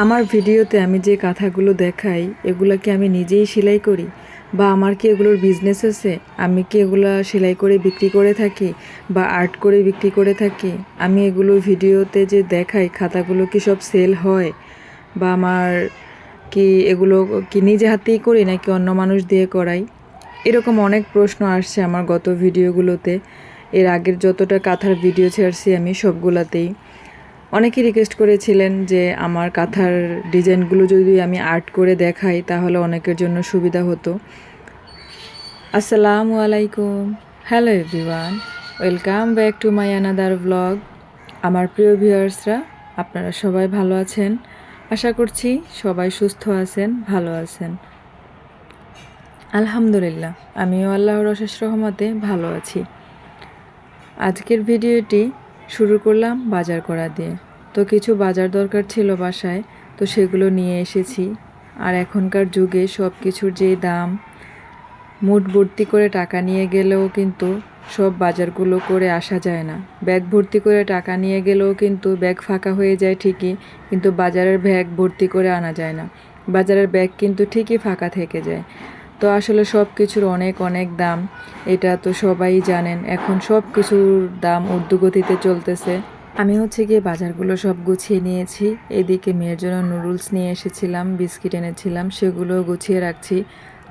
আমার ভিডিওতে আমি যে কাঁথাগুলো দেখাই, এগুলো কি আমি নিজেই সেলাই করি? বা আমার কি এগুলোর বিজনেস আছে? আমি কি এগুলো সেলাই করে বিক্রি করে থাকি? বা আর্ট করে বিক্রি করে থাকি? আমি এগুলো ভিডিওতে যে দেখাই, খাতাগুলো কি সব সেল হয়? বা আমার কি এগুলো কি নিজে হাতেই করি নাকি অন্য মানুষ দিয়ে করাই? এরকম অনেক প্রশ্ন আসছে আমার গত ভিডিওগুলোতে। এর আগের যতটা কাঁথার ভিডিও ছেড়ছি আমি সবগুলাতেই। অনেকে রিকোয়েস্ট করেছিলেন যে আমার কাঁথার ডিজাইনগুলো যদি আমি আর্ট করে দেখাই, তাহলে অনেকের জন্য সুবিধা হতো। আসসালামু আলাইকুম। Hello everyone welcome back to my another blog আমার প্রিয় ভিউয়ার্সরা আপনারা সবাই ভালো আছেন? আশা করছি সবাই সুস্থ আছেন, ভালো আছেন। আলহামদুলিল্লাহ, আমিও আল্লাহর অশেষ রহমতে ভালো আছি। আজকের ভিডিওটি শুরু করলাম বাজার করা দিয়ে। তো কিছু বাজার দরকার ছিল বাসায়, তো সেগুলো নিয়ে এসেছি। আর এখনকার যুগে সব কিছুর যে দাম, মুঠ ভর্তি করে টাকা নিয়ে গেলেও কিন্তু সব বাজারগুলো করে আসা যায় না। ব্যাগ ভর্তি করে টাকা নিয়ে গেলেও কিন্তু ব্যাগ ফাঁকা হয়ে যায় ঠিকই, কিন্তু বাজারের ব্যাগ ভর্তি করে আনা যায় না। বাজারের ব্যাগ কিন্তু ঠিকই ফাঁকা থেকে যায়। তো আসলে সব কিছুর অনেক অনেক দাম। এটা তো সবাই জানেন। এখন সব কিছুর দাম ঊর্ধ্বগতিতে চলতেছে। আমি হচ্ছে গিয়ে বাজারগুলো সব গুছিয়ে নিয়েছি। এদিকে মেয়ের জন্য নুডলস নিয়ে এসেছিলাম, বিস্কিট এনেছিলাম সেগুলো গুছিয়ে রাখছি।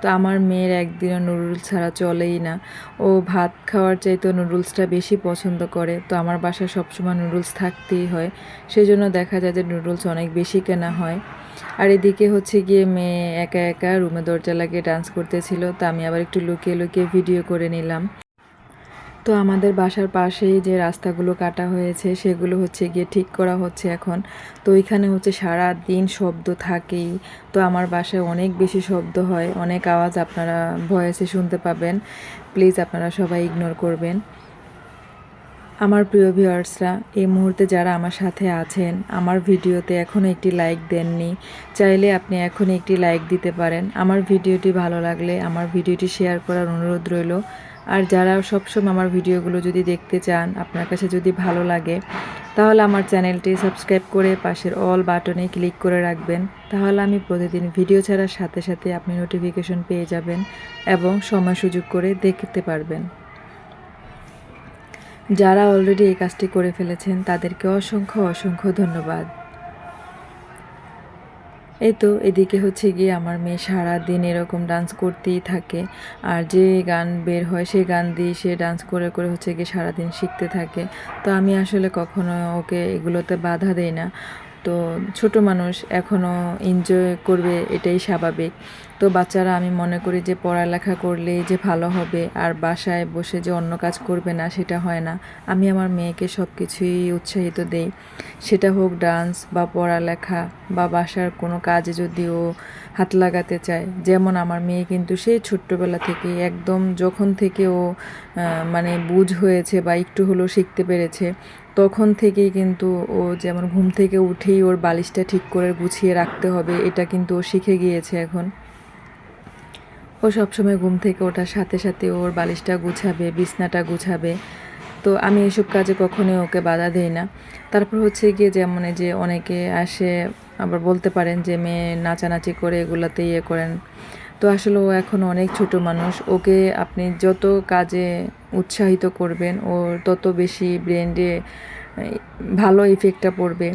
তো আমার মেয়ের একদিনও নুডলস ছাড়া চলেই না। ও ভাত খাওয়ার চাইতে নুডলসটা বেশি পছন্দ করে। তো আমার বাসায় সবসময় নুডলস থাকতেই হয়। সেই জন্য দেখা যায় যে নুডলস অনেক বেশি কেনা হয়। আর এদিকে হচ্ছে গিয়ে মেয়ে একা একা রুমে দরজা লাগিয়ে ডান্স করতেছিল, তো আমি আবার একটু লুকিয়ে লুকিয়ে ভিডিও করে নিলাম। তো আমাদের বাসার পাশেই যে রাস্তাগুলো কাটা হয়েছে, সেগুলো হচ্ছে গিয়ে ঠিক করা হচ্ছে এখন। তো ওইখানে হচ্ছে সারা দিন শব্দ থাকেই। তো আমার বাসায় অনেক বেশি শব্দ হয়, অনেক আওয়াজ আপনারা ভয়েসে শুনতে পাবেন। প্লিজ আপনারা সবাই ইগনোর করবেন। আমার প্রিয় ভিউয়ার্সরা, এই মুহূর্তে যারা আমার সাথে আছেন, আমার ভিডিওতে এখনও একটি লাইক দেননি। চাইলে আপনি এখন একটি লাইক দিতে পারেন। আমার ভিডিওটি ভালো লাগলে আমার ভিডিওটি শেয়ার করার অনুরোধ রইল। আর যারা সবসময় আমার ভিডিওগুলো যদি দেখতে চান, আপনার কাছে যদি ভালো লাগে, তাহলে আমার চ্যানেলটি সাবস্ক্রাইব করে পাশের অল বাটনে ক্লিক করে রাখবেন। তাহলে আমি প্রতিদিন ভিডিও ছাড়ার সাথে সাথে আপনি নোটিফিকেশন পেয়ে যাবেন এবং সময় সুযোগ করে দেখতে পারবেন। যারা অলরেডি এই কাজটি করে ফেলেছেন, তাদেরকে অসংখ্য অসংখ্য ধন্যবাদ। এই তো, এদিকে হচ্ছে গিয়ে আমার মেয়ে সারা দিন এরকম ডান্স করতেই থাকে। আর যে গান বের হয় সেই গান দিয়ে সে ডান্স করে করে হচ্ছে গিয়ে সারাদিন শিখতে থাকে। তো আমি আসলে কখনো ওকে এগুলোতে বাধা দেই না। তো ছোট মানুষ এখনও এনজয় করবে, এটাই স্বাভাবিক। তো বাচ্চারা, আমি মনে করি যে পড়ালেখা করলে যে ভালো হবে, আর বাসায় বসে যে অন্য কাজ করবে না, সেটা হয় না। আমি আমার মেয়েকে সব কিছুই উৎসাহিত দেই। সেটা হোক ডান্স বা পড়ালেখা বা বাসার কোনো কাজে যদি ও হাত লাগাতে চায়। যেমন আমার মেয়ে কিন্তু সেই ছোট্টবেলা থেকে একদম যখন থেকে ও মানে বুঝ হয়েছে বা একটু হলেও শিখতে পেরেছে, তখন থেকেই কিন্তু ও যেমন ঘুম থেকে উঠেই ওর বালিশটা ঠিক করে গুছিয়ে রাখতে হবে, এটা কিন্তু ও শিখে গিয়েছে এখন। ও সবসময় ঘুম থেকে ওঠার সাথে সাথে ওর বালিশটা গুছাবে, বিছনাটা গুছাবে। তো আমি এসব কাজে কখনোই ওকে বাধা দিই না। তারপর হচ্ছে গিয়ে যেমন যে অনেকে আসে, আবার বলতে পারেন যে মেয়ে নাচানাচি করে এগুলাতে ইয়ে করেন। তো আসলে ও এখন অনেক ছোট মানুষ। ওকে আপনি যত কাজে উৎসাহিত করবেন, ওর তত বেশি ব্রেন্ডে ভালো ইফেক্টটা পড়বে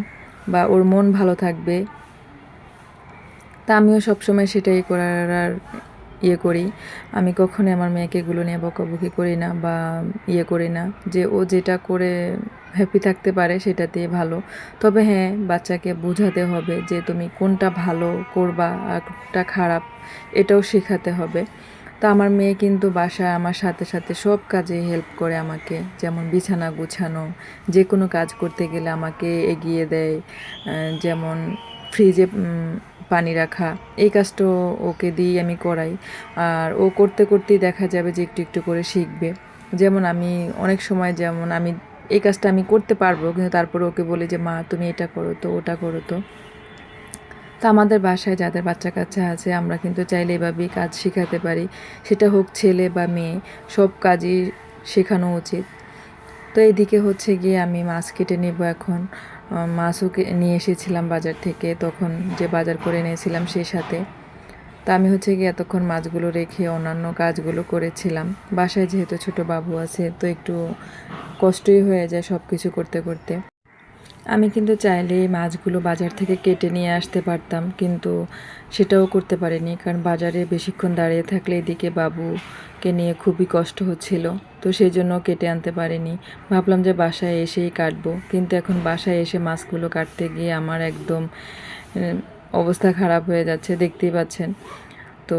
বা ওর মন ভালো থাকবে। তা আমিও সবসময় সেটাই করার ইয়ে করি। আমি কখনোই আমার মেয়েকে এগুলো নিয়ে বকাবকি করি না বা ইয়ে করি না যে ও যেটা করে হ্যাপি থাকতে পারে সেটাতেই ভালো। তবে হ্যাঁ বাচ্চাকে বোঝাতে হবে যে তুমি কোনটা ভালো করবা আর কোনটা খারাপ, এটাও শেখাতে হবে। তো আমার মেয়ে কিন্তু বাসায় আমার সাথে সাথে সব কাজে হেল্প করে আমাকে। যেমন বিছানা গুছানো, যে কোনো কাজ করতে গেলে আমাকে এগিয়ে দেয়। যেমন ফ্রিজে পানি রাখা। এই কাজটাও ওকে দিয়েই আমি করাই। আর ও করতে করতেই দেখা যাবে যে একটু একটু করে শিখবে। যেমন আমি অনেক সময় যেমন আমি এই কাজটা আমি করতে পারব, কিন্তু তারপরে ওকে বলি যে, মা, তুমি এটা করো তো, ওটা করো তো। তা আমাদের বাসায় যাদের বাচ্চা কাচ্চা আছে, আমরা কিন্তু চাইলে এভাবেই কাজ শেখাতে পারি। সেটা হোক ছেলে বা মেয়ে, সব কাজই শেখানো উচিত। তো এইদিকে হচ্ছে গিয়ে আমি মাছ কেটে নেব এখন। মাছও নিয়ে এসেছিলাম বাজার থেকে, তখন যে বাজার করে নিয়েছিলাম সেই সাথে। তা আমি হচ্ছে কি এতক্ষণ মাছগুলো রেখে অন্যান্য কাজগুলো করেছিলাম। বাসায় যেহেতু ছোট বাবু আছে, তো একটু কষ্টই হয়ে যায় সব কিছু করতে করতে। আমি কিন্তু চাইলে মাছগুলো বাজার থেকে কেটে নিয়ে আসতে পারতাম, কিন্তু সেটাও করতে পারিনি, কারণ বাজারে বেশিক্ষণ দাঁড়িয়ে থাকলে এদিকে বাবুকে নিয়ে খুবই কষ্ট হচ্ছিল। তো সেই জন্য কেটে আনতে পারিনি। ভাবলাম যে বাসায় এসেই কাটবো। কিন্তু এখন বাসায় এসে মাছগুলো কাটতে গিয়ে আমার একদম অবস্থা খারাপ হয়ে যাচ্ছে, দেখতেই পাচ্ছেন। তো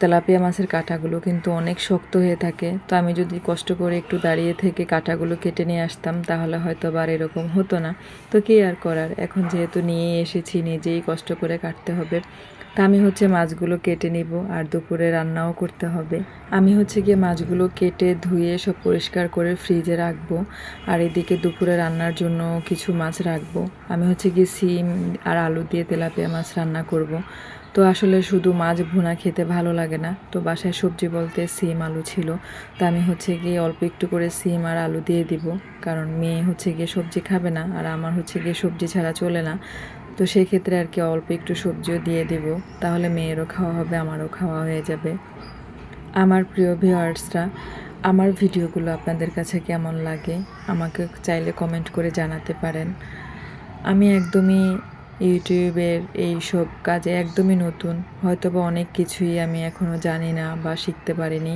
তেলাপিয়া মাছের কাঁটাগুলো কিন্তু অনেক শক্ত হয়ে থাকে। তো আমি যদি কষ্ট করে একটু দাঁড়িয়ে থেকে কাঁটাগুলো কেটে নিয়ে আসতাম, তাহলে হয়তো আর এরকম হতো না। তো কী আর করার? এখন যেহেতু নিয়ে এসেছি, নিজেই কষ্ট করে কাটতে হবে। তা আমি হচ্ছে মাছগুলো কেটে নিব আর দুপুরে রান্নাও করতে হবে। আমি হচ্ছে গিয়ে মাছগুলো কেটে ধুয়ে সব পরিষ্কার করে ফ্রিজে রাখব আর এদিকে দুপুরে রান্নার জন্য কিছু মাছ রাখব। আমি হচ্ছে গিয়ে সিম আর আলু দিয়ে তেলাপিয়া মাছ রান্না করব। তো আসলে শুধু মাছ ভুনা খেতে ভালো লাগে না। তো বাসায় সবজি বলতে সিম আলু ছিল। তো আমি হচ্ছে গিয়ে অল্প একটু করে সিম আর আলু দিয়ে দিব। কারণ মেয়ে হচ্ছে গিয়ে সবজি খাবে না আর আমার হচ্ছে গিয়ে সবজি ছাড়া চলে না। তো সেই ক্ষেত্রে আর কি অল্প একটু সবজিও দিয়ে দেব। তাহলে মেয়েরও খাওয়া হবে, আমারও খাওয়া হয়ে যাবে। আমার প্রিয় ভিউয়ার্সরা আমার ভিডিওগুলো আপনাদের কাছে কেমন লাগে? আমাকে চাইলে কমেন্ট করে জানাতে পারেন। আমি একদমই ইউটিউবের এই সব কাজে একদমই নতুন। হয়তো বা অনেক কিছুই আমি এখনও জানি না বা শিখতে পারিনি।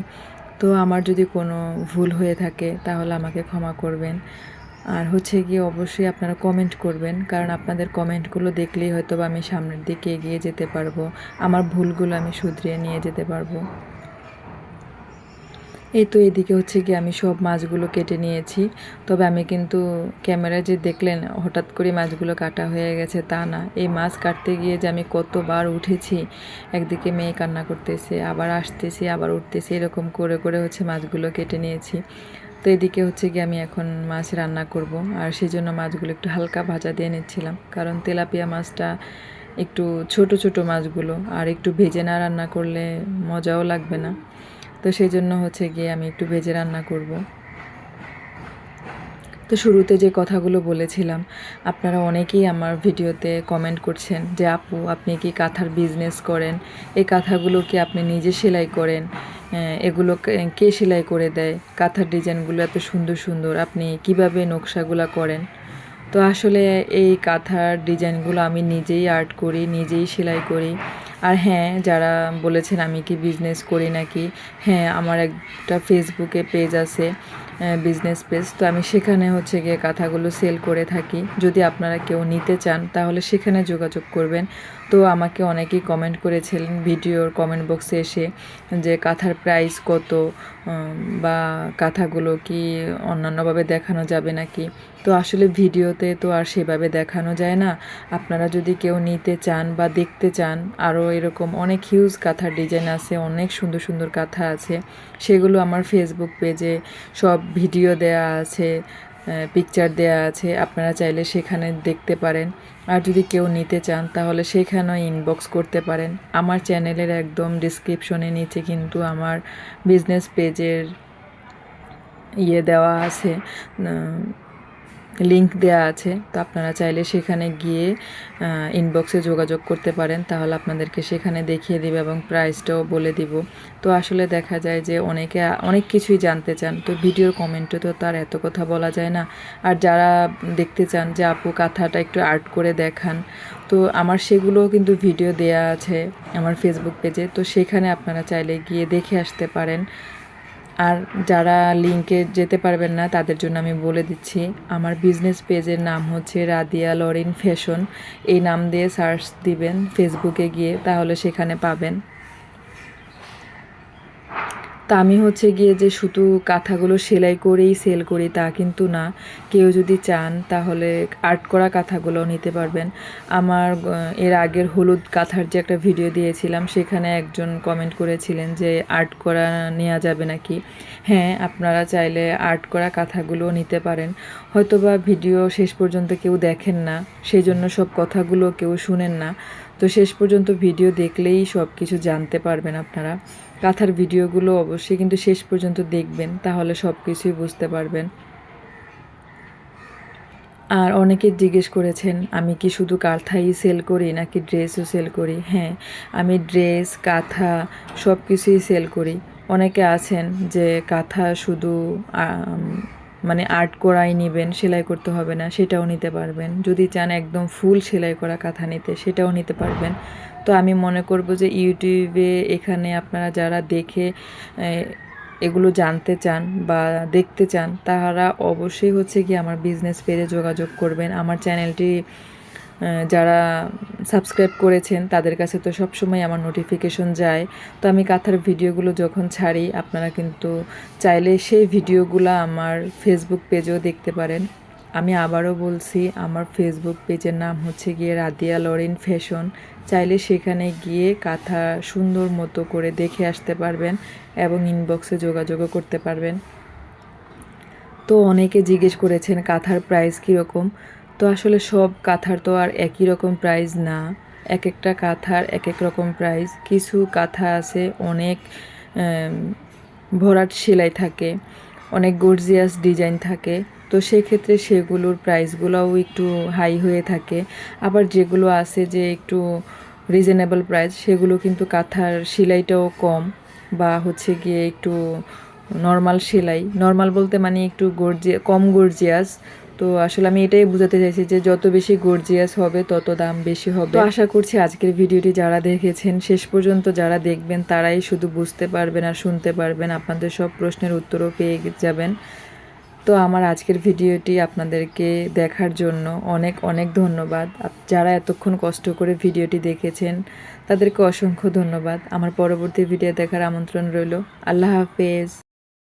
তো আমার যদি কোনো ভুল হয়ে থাকে, তাহলে আমাকে ক্ষমা করবেন। আর হচ্ছে গিয়ে অবশ্যই আপনারা কমেন্ট করবেন, কারণ আপনাদের কমেন্টগুলো দেখলেই হয়তো বা আমি সামনের দিকে এগিয়ে যেতে পারব, আমার ভুলগুলো আমি শুধরিয়ে নিয়ে যেতে পারব। এই তো এদিকে হচ্ছে কি আমি সব মাছগুলো কেটে নিয়েছি, তবে আমি কিন্তু ক্যামেরায় যে দেখলেন হঠাৎ করে মাছগুলো কাটা হয়ে গেছে তা না, এই মাছ কাটতে গিয়ে যে আমি কতবার উঠেছি, একদিকে মেয়ে কান্না করতেছে, আবার আসতেছি, আবার উঠতেছি, এরকম করে করে হচ্ছে মাছগুলো কেটে নিয়েছি। তো এদিকে হচ্ছে গিয়ে আমি এখন মাছ রান্না করব। আর সেই জন্য মাছগুলো একটু হালকা ভাজা দিয়ে নিচ্ছিলাম। কারণ তেলাপিয়া মাছটা একটু ছোট ছোট মাছগুলো আর একটু ভেজে না রান্না করলে মজাও লাগবে না। তো সেই জন্য হচ্ছে গিয়ে আমি একটু ভেজে রান্না করব। তো শুরুতে যে কথাগুলো বলেছিলাম, আপনারা অনেকেই আমার ভিডিওতে কমেন্ট করছেন যে, আপু, আপনি কি কাঁথার বিজনেস করেন? এই কাঁথাগুলো কি আপনি নিজে সেলাই করেন? এগুলো কে সেলাই করে দেয়? কাঁথার ডিজাইনগুলো এত সুন্দর সুন্দর, আপনি কীভাবে নকশাগুলো করেন? তো আসলে এই কাঁথার ডিজাইনগুলো আমি নিজেই আর্ট করি, নিজেই সেলাই করি। আর হ্যাঁ যারা বলেছেন আমি কি বিজনেস করি নাকি হ্যাঁ আমার একটা ফেসবুকে পেজ আছে। বিজনেস পেজ তো আমি সেখানে হচ্ছে গিয়ে কাঁথাগুলো সেল করে থাকি। যদি আপনারা কেউ নিতে চান, তাহলে সেখানে যোগাযোগ করবেন। তো আমাকে অনেকেই কমেন্ট করেছিলেন ভিডিওর কমেন্ট বক্সে এসে যে কাঁথার প্রাইস কত বা কাঁথাগুলো কি অন্যান্যভাবে দেখানো যাবে নাকি? তো আসলে ভিডিওতে তো আর সেভাবে দেখানো যায় না। আপনারা যদি কেউ নিতে চান বা দেখতে চান, আরও এরকম অনেক হিউজ কাঁথার ডিজাইন আছে, অনেক সুন্দর সুন্দর কাঁথা আছে। সেগুলো আমার ফেসবুক পেজে সব ভিডিও দেয়া আছে পিকচার দেয়া আছে, আপনারা চাইলে সেখানে দেখতে পারেন। আর যদি কেউ নিতে চান, তাহলে সেখানেও ইনবক্স করতে পারেন। আমার চ্যানেলের একদম ডিসক্রিপশনে নিচে কিন্তু আমার বিজনেস পেজের ইয়ে দেওয়া আছে। লিংক দেওয়া আছে, তো আপনারা চাইলে সেখানে গিয়ে ইনবক্সে যোগাযোগ করতে পারেন। তাহলে আপনাদেরকে সেখানে দেখিয়ে দেবে এবং প্রাইসটাও বলে দিব। তো আসলে দেখা যায় যে অনেকে, অনেক কিছুই জানতে চান। তো ভিডিওর কমেন্টে তো তার এত কথা বলা যায় না। আর যারা দেখতে চান যে, আপু, কাঁথাটা একটু আর্ট করে দেখান। তো আমার সেগুলোও কিন্তু ভিডিও দেয়া আছে আমার ফেসবুক পেজে তো সেখানে আপনারা চাইলে গিয়ে দেখে আসতে পারেন। আর যারা লিঙ্কে যেতে পারবেন না, তাদের জন্য আমি বলে দিচ্ছি, আমার বিজনেস পেজের নাম হচ্ছে রাদিয়া লরিন ফ্যাশন এই নাম দিয়ে সার্চ দিবেন ফেসবুকে গিয়ে, তাহলে সেখানে পাবেন। তা আমি হচ্ছে গিয়ে যে শুধু কাঁথাগুলো সেলাই করেই সেল করি তা কিন্তু না। কেউ যদি চান তাহলে আর্ট করা কাঁথাগুলো নিতে পারবেন। আমার এর আগের হলুদ কাঁথার যে একটা ভিডিও দিয়েছিলাম, সেখানে একজন কমেন্ট করেছিলেন যে আর্ট করা নেওয়া যাবে নাকি। হ্যাঁ আপনারা চাইলে আর্ট করা কাঁথাগুলো নিতে পারেন। হয়তোবা ভিডিও শেষ পর্যন্ত কেউ দেখেন না সেই জন্য সব কথাগুলো কেউ শুনেন না। তো শেষ পর্যন্ত ভিডিও দেখলেই সব কিছু জানতে পারবেন আপনারা। কাঁথার ভিডিওগুলো অবশ্যই কিন্তু শেষ পর্যন্ত দেখবেন, তাহলে সব কিছুই বুঝতে পারবেন। আর অনেকে জিজ্ঞেস করেছেন, আমি কি শুধু কাঁথাই সেল করি নাকি ড্রেসও সেল করি? হ্যাঁ আমি ড্রেস কাঁথা সব কিছুই সেল করি। অনেকে আছেন যে কাঁথা শুধু মানে আর্ট করাই নেবেন, সেলাই করতে হবে না, সেটাও নিতে পারবেন। যদি চান একদম ফুল সেলাই করা কাঁথা নিতে, সেটাও নিতে পারবেন। তো আমি মনে করব যে ইউটিউবে এখানে আপনারা যারা দেখে এগুলো জানতে চান বা দেখতে চান, তাহারা অবশ্যই হচ্ছে কি আমার বিজনেস পেজে যোগাযোগ করবেন। আমার চ্যানেলটি যারা সাবস্ক্রাইব করেছেন, তাদের কাছে তো সবসময় আমার নোটিফিকেশন যায়। তো আমি কাঁথার ভিডিওগুলো যখন ছাড়ি, আপনারা কিন্তু চাইলে সেই ভিডিওগুলো আমার ফেসবুক পেজেও দেখতে পারেন। আমি আবারও বলছি, আমার ফেসবুক পেজের নাম হচ্ছে গিয়ে রাদিয়া লরেন ফ্যাশন। চাইলে সেখানে গিয়ে কাঁথা সুন্দর মতো করে দেখে আসতে পারবেন এবং ইনবক্সে যোগাযোগও করতে পারবেন। তো অনেকে জিজ্ঞেস করেছেন, কাঁথার প্রাইস কীরকম? তো আসলে সব কাঁথার তো আর একই রকম প্রাইস না। এক একটা কাঁথার এক এক রকম প্রাইস কিছু কাঁথা আছে অনেক ভরাট সেলাই থাকে। অনেক গর্জিয়াস ডিজাইন থাকে। তো সেক্ষেত্রে সেগুলোর প্রাইসগুলোও একটু হাই হয়ে থাকে। আবার যেগুলো আছে যে একটু রিজনেবল প্রাইস সেগুলো কিন্তু কাঁথার সেলাইটাও কম বা হচ্ছে গিয়ে একটু নর্মাল সেলাই। নর্মাল বলতে মানে একটু গর্জিয়া কম গর্জিয়াস তো আসলে আমি এটাই বোঝাতে চাইছি যে যত বেশি গর্জিয়াস হবে, তত দাম বেশি হবে। তো আশা করছি আজকের ভিডিওটি যারা দেখেছেন, শেষ পর্যন্ত যারা দেখবেন, তারাই শুধু বুঝতে পারবেন আর শুনতে পারবেন, আপনাদের সব প্রশ্নের উত্তরও পেয়ে যাবেন। তো আমার আজকের ভিডিওটি আপনাদেরকে দেখার জন্য অনেক অনেক ধন্যবাদ। যারা এতক্ষণ কষ্ট করে ভিডিওটি দেখেছেন, তাদেরকে অসংখ্য ধন্যবাদ। আমার পরবর্তী ভিডিও দেখার আমন্ত্রণ রইল। আল্লাহ হাফেজ।